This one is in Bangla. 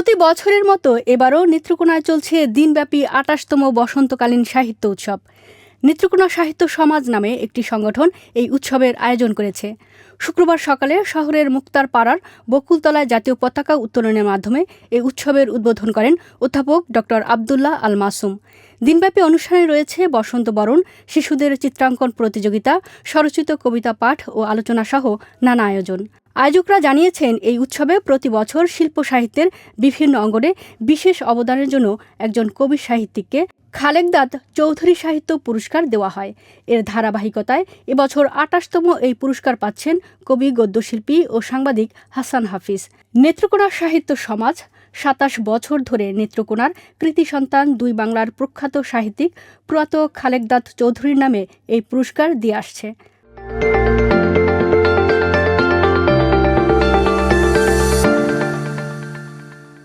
প্রতি বছরের মতো এবারও নেত্রকোনায় চলছে দিনব্যাপী আটাশতম বসন্তকালীন সাহিত্য উৎসব। নেত্রকোনা সাহিত্য সমাজ নামে একটি সংগঠন এই উৎসবের আয়োজন করেছে। শুক্রবার সকালে শহরের মুক্তার পাড়ার বকুলতলায় জাতীয় পতাকা উত্তোলনের মাধ্যমে এই উৎসবের উদ্বোধন করেন অধ্যাপক ডক্টর আবদুল্লাহ আল মাসুম। দিনব্যাপী অনুষ্ঠানে রয়েছে বসন্ত বরণ, শিশুদের চিত্রাঙ্কন প্রতিযোগিতা, স্বরচিত কবিতা পাঠ ও আলোচনা সহ নানা আয়োজন। আয়োজকরা জানিয়েছেন, এই উৎসবে প্রতি বছর শিল্প সাহিত্যের বিভিন্ন অঙ্গনে বিশেষ অবদানের জন্য একজন কবি সাহিত্যিককে খালেকদাত চৌধুরী সাহিত্য পুরস্কার দেওয়া হয়। এর ধারাবাহিকতায় এবছর আটাশতম এই পুরস্কার পাচ্ছেন কবি, গদ্যশিল্পী ও সাংবাদিক হাসান হাফিজ। নেত্রকোনা সাহিত্য সমাজ সাতাশ বছর ধরে নেত্রকোনার কৃতি সন্তান দুই বাংলার প্রখ্যাত সাহিত্যিক প্রয়াত খালেকদাদ চৌধুরীর নামে এই পুরস্কার দিয়ে আসছে।